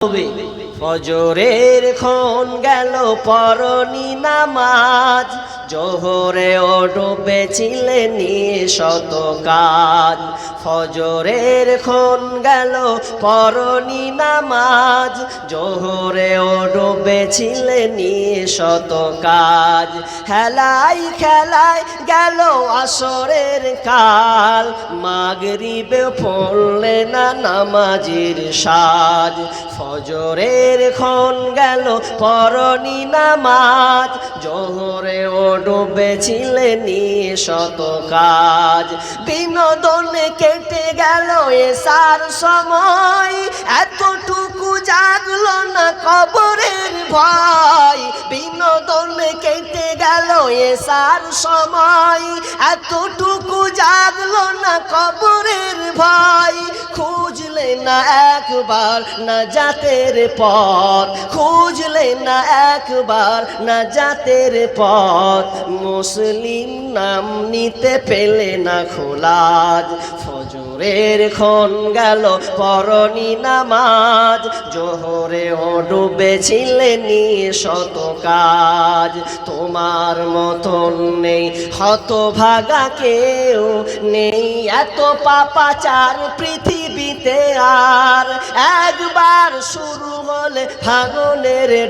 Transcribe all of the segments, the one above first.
হবে। ফজরের খন গেল পরনি নামাজ। জোহরে ও নিয়ে শত কাজ ফজরের খন গেল, পরনি নামাজ। জোহরে ও ডুবেছিলে নিয়ে শত কাজ হেলাই খেলায় গেল আসরের কাল। মাগরিবে পড়লে না নামাজের সাজ। ফজরের খন গেল, পরনি নামাজ। জোহরে ও ডুবেছিলে নিয়ে শত কাজ। বিনোদনে কেটে গেল এসার সময়। এতটুকু জাগলো না কবরের ভয়। বিনোদনে কেটে গেল এসার সময়। এতটুকু জাগলো না কবরের ভয়। খুঁজলে না একবার না জাতের পথ। না একবার না জাতের পথ। মুসলিম নাম নিতে পেলে না খোলাজ। ফজরের খন গেল, পরনি নামাজ। জোহরে ও ডুবেছিলে নিয়ে শত কাজ। তোমার মতন নেই হতভাগা কেউ নেই। এত পাপাচার পৃথিবীতে আর। একবার শুরু হলে ভাঙনের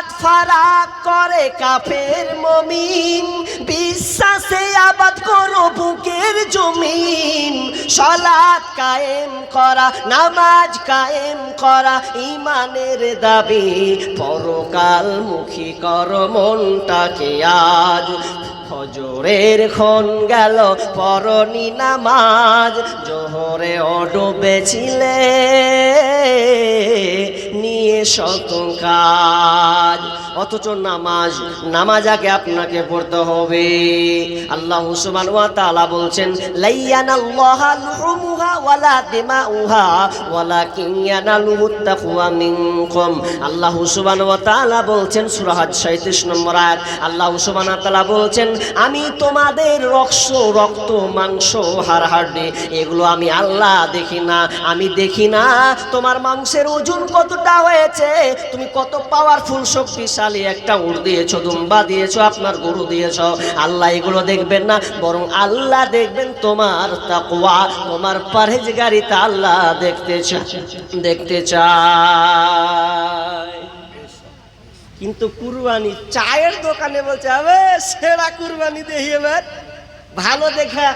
ফারাক করে কাফের মমিন। বিশ্বাসে আবাদ করো বুকের জমিন। সলাৎ কায়েম করা, নামাজ কায়েম করা ইমানের দাবি। পরকাল মুখী কর মনটাকে আজ ফজরের খন গেল, পরনি নামাজ। জোহরে ও ডুবেছিলে নিয়ে শত কাজ অথচ নামাজ নামাজ আগে আপনাকে পড়তে হবে। আল্লাহ সুবহান ওয়া তাআলা বলছেন, লাইয়ানাল্লাহা লুহুমুহা ওয়ালা দিমাউহা, ওয়ালাকিন ইয়ানালুহু তাকওয়া আল্লাহ সুবহান ওয়া তাআলা বলছেন, সূরা হাজ 37 নম্বর আয়াত, আল্লাহ সুবহান ওয়া বলছেন, আমি তোমাদের রক্ত রক্ত, মাংস হাড় হাড়ি এগুলো আমি আল্লাহ দেখি না, আমি দেখি না। তোমার মাংসের ওজন কতটা হয়েছে? তুমি কত পাওয়ারফুল শক্তিশালী একটা উড় দিয়েছ, দুম্বা দিয়েছ, আপনার গরু দিয়েছ। আল্লাহ এগুলো দেখবেন না, বরং আল্লাহ দেখবেন তোমার তাকওয়া, তোমার পারহেজগারিতা আল্লাহ দেখতে দেখতে চায়। কিন্তু কুরবানি চায়ের দোকানে বলছে হবে সেরা কুরবানি দেখি এবার। ভালো দেখা।